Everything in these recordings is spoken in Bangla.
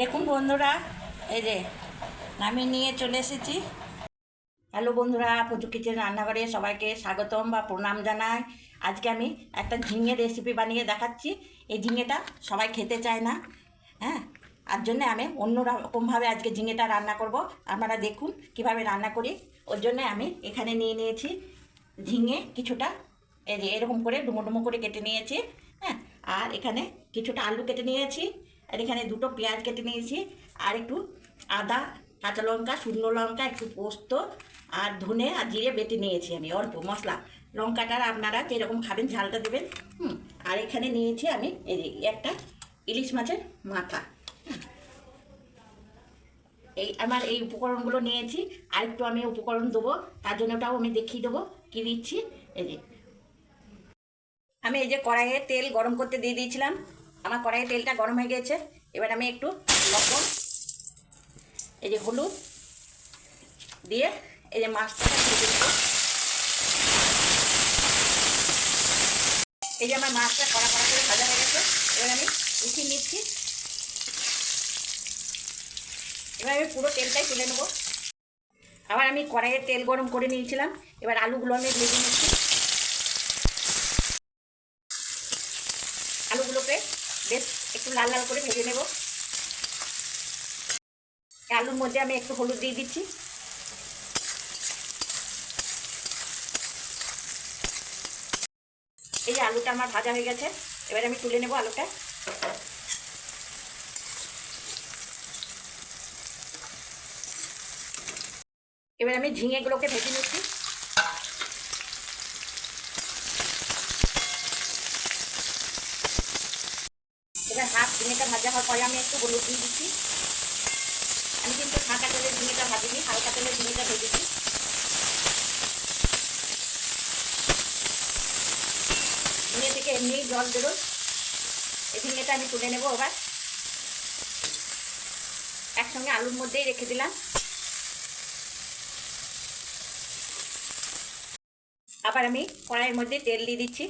দেখুন বন্ধুরা, এই যে আমি নিয়ে চলে এসেছি। হ্যালো বন্ধুরা, পুজো কিচেন রান্নাঘরে সবাইকে স্বাগতম বা প্রণাম জানাই। আজকে আমি একটা ঝিঙে রেসিপি বানিয়ে দেখাচ্ছি। এই ঝিঙেটা সবাই খেতে চায় না হ্যাঁ? আর জন্য আমি অন্য রকমভাবে আজকে ঝিঙেটা রান্না করব। আপনারা দেখুন কীভাবে রান্না করি। ওর জন্য আমি এখানে নিয়ে নিয়েছি ঝিঙে কিছুটা, এই যে এরকম করে ডুমো ডুমো করে কেটে নিয়েছি হ্যাঁ? আর এখানে কিছুটা আলু কেটে নিয়েছি। আর এখানে দুটো পেঁয়াজ কেটে নিয়েছি। আর একটু আদা, কাঁচা লঙ্কা, শুকনো লঙ্কা, একটু পোস্ত আর ধনে আর জিরে বেটে নিয়েছি আমি অল্প মশলা। লঙ্কাটার আপনারা যেরকম খাবেন, ঝালটা দেবেন, হুম। আর এখানে নিয়েছি আমি এই একটা ইলিশ মাছের মাথা এই আমার এই উপকরণগুলো নিয়েছি। আর একটু আমি উপকরণ দেবো, তার জন্য ওটাও আমি দেখিয়ে দেবো, কী দিচ্ছি, এই যে। আমি এই যে কড়াইয়ে তেল গরম করতে দিয়ে দিয়েছিলাম। আমার কড়াইয়ে তেলটা গরম হয়ে গেছে। এবার আমি একটু লবণ, এই যে হলুদ দিয়ে এই যে মাছটা এই যে আমার মাছটা কড়া কড়া করে ভাজা হয়ে গেছে, এবার আমি উঠিয়ে নিচ্ছি। এবার আমি পুরো তেলটাই তুলে নেব। আবার আমি কড়াইয়ে তেল গরম করে নিয়েছিলাম, এবার আলুগুলো আমি ভেজে নিচ্ছি। বেশ, একটু লাল লাল করে ভেজে নেব। আলুর মধ্যে আমি একটু হলুদ দিয়ে দিচ্ছি। এই যে আলুটা আমার ভাজা হয়ে গেছে, এবার আমি তুলে নেব আলুটা। এবার আমি ঝিঙেগুলোকে ভেজে নিচ্ছি। এবার হাফ ঝিঙেটা ভাজা হওয়ার পরে আমি একটু হলুদ দিয়ে দিচ্ছি। আমি কিন্তু ফাঁকা তেলের ঝিঙেটা ভাজিনি, হালকা তেলের ঝিঙেটা ভেজেছি। ঝিঙে থেকে এমনি জল বেরোয়। এই ঝিঙেটা আমি তুলে নেব আবার একসঙ্গে আলুর মধ্যেই রেখে দিলাম। আবার আমি কড়াইয়ের মধ্যে তেল দিয়ে দিচ্ছি।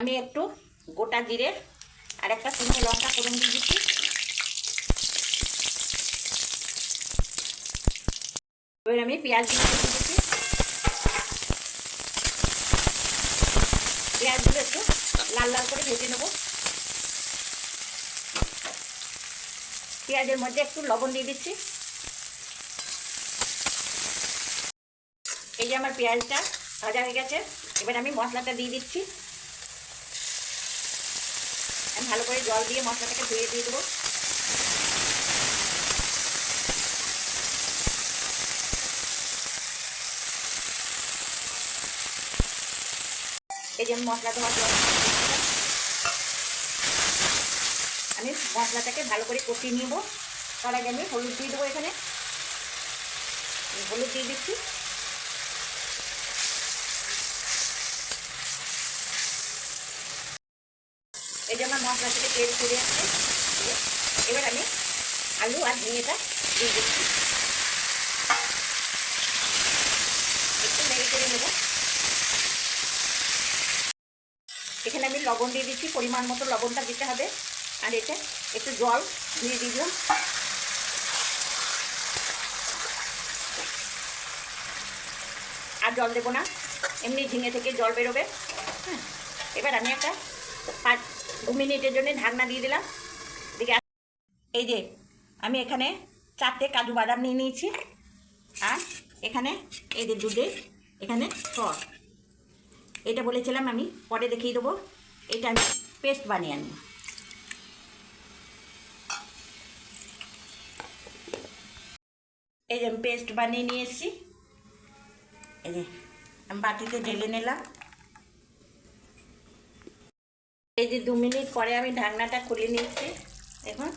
আমি একটু গোটা জিরে আর একটা শুকনো লঙ্কা ফোড়ন দিয়ে দিচ্ছি। এবার আমি পেঁয়াজ দিয়ে দিচ্ছি। পেঁয়াজগুলো একটু লাল লাল করে ভেজে নেব। পেঁয়াজের মধ্যে একটু লবণ দিয়ে দিচ্ছি। এই যে আমার পেঁয়াজটা ভাজা হয়ে গেছে, এবার আমি মশলাটা দিয়ে দিচ্ছি। ভালো করে জল দিয়ে মশলাটাকে ধুয়ে দিয়ে দেবো। এই যে মশলা ধোয়ার জল আমি মশলাটাকে ভালো করে কষিয়ে নিব। তার আগে আমি হলুদ দিয়ে দেবো এখানে। হলুদ দিয়ে দিচ্ছি। এই যে আমার মশলা থেকে তেল ছড়িয়ে আসছে এবার আমি আলু আর ঝিঙেটা দিয়ে দিচ্ছি। একটু নেড়ে করে নেব। এখানে আমি লবণ দিয়ে দিচ্ছি, পরিমাণ মতো লবণটা দিতে হবে। আর এতে একটু জল দিয়ে দিলাম আর জল দেবো না, এমনি ঝিঙে থেকে জল বেরোবে। হ্যাঁ এবার আমি একটা পাঁচ দু মিনিটের জন্য ঢাকনা দিয়ে দিলাম। দিকে এই যে, আমি এখানে চারটে কাজু বাদাম নিয়ে নিয়েছি। আর এখানে এই যে দুধে, এখানে সস। এটা বলেছিলাম আমি, পরে দেখিয়ে দেবো। এটা আমি পেস্ট বানিয়ে আনি এই যে আমি পেস্ট বানিয়ে নিয়ে এসেছি। এই যে, আমি বাটিতে ঢেলে নিলাম। এই যে দু মিনিট পরে আমি ঢাকনাটা খুলে নিচ্ছি। দেখুন,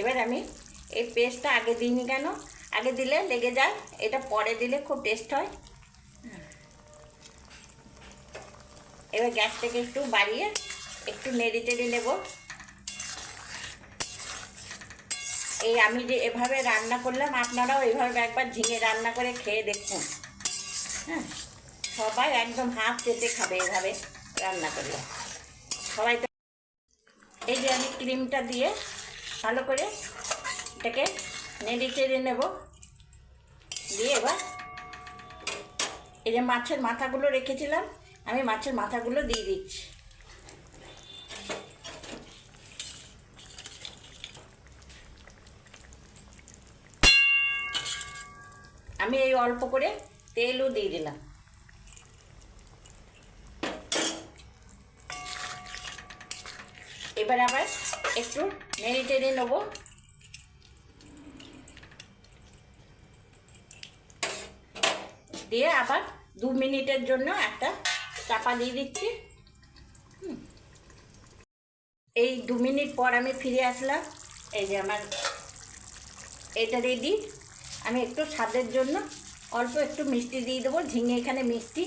এবার আমি এই পেস্টটা আগে দিইনি কেন? আগে দিলে লেগে যায়, এটা পরে দিলে খুব টেস্ট হয়। এবার গ্যাসটাকে একটু বাড়িয়ে একটু নেড়ে চেড়ে নেব। এই আমি যে এভাবে রান্না করলাম, আপনারাও এভাবে একবার ঝিঙে রান্না করে খেয়ে দেখুন। হ্যাঁ সবাই একদম হাত পেতে খাবে এভাবে রান্না করলে। সবাই এই যে আমি ক্রিমটা দিয়ে ভালো করে এটাকে নেড়ে চেড়ে নেব। দিয়ে এবার এই যে মাছের মাথাগুলো রেখেছিলাম, আমি মাছের মাথাগুলো দিয়ে দিচ্ছি। আমি এই অল্প করে তেলও দিয়ে দিলাম। এবার আবার একটু নেড়ে টেড়ে নেব। দিয়ে আবার দু মিনিটের জন্য একটা চাপা দিয়ে দিচ্ছি। এই দু মিনিট পর আমি ফিরে আসলাম। এই যে আমার এটা রেডি আমি একটু স্বাদের জন্য অল্প একটু মিষ্টি দিয়ে দেবো। ঝিঙে এখানে মিষ্টি।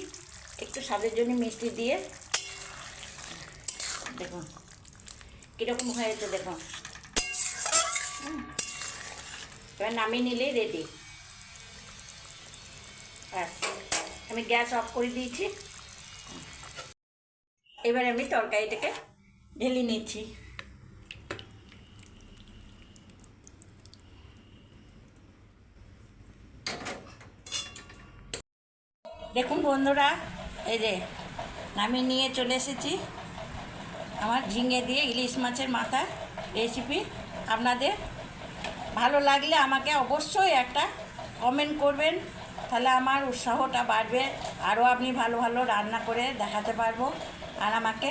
একটু স্বাদের জন্য মিষ্টি দিয়ে। দেখুন। কীরকম হয়েছে হুম। এবার নামিয়ে নিলেই রেডি আমি গ্যাস অফ করে দিয়েছি। এবার আমি তরকারিটাকে ঢেলে নিচ্ছি। দেখুন বন্ধুরা, এই যে নামিয়ে নিয়ে চলে এসেছি। আমার ঝিঙে দিয়ে ইলিশ মাছের মাথা রেসিপি আপনাদের ভালো লাগলে আমাকে অবশ্যই একটা কমেন্ট করবেন। তাহলে আমার উৎসাহটা বাড়বে। আরও আপনি ভালো ভালো রান্না করে দেখাতে পারব। আর আমাকে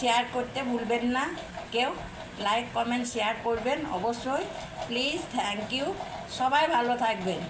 শেয়ার করতে ভুলবেন না। কেউ লাইক কমেন্ট শেয়ার করবেন অবশ্যই। প্লিজ থ্যাংক ইউ সবাই ভালো থাকবেন।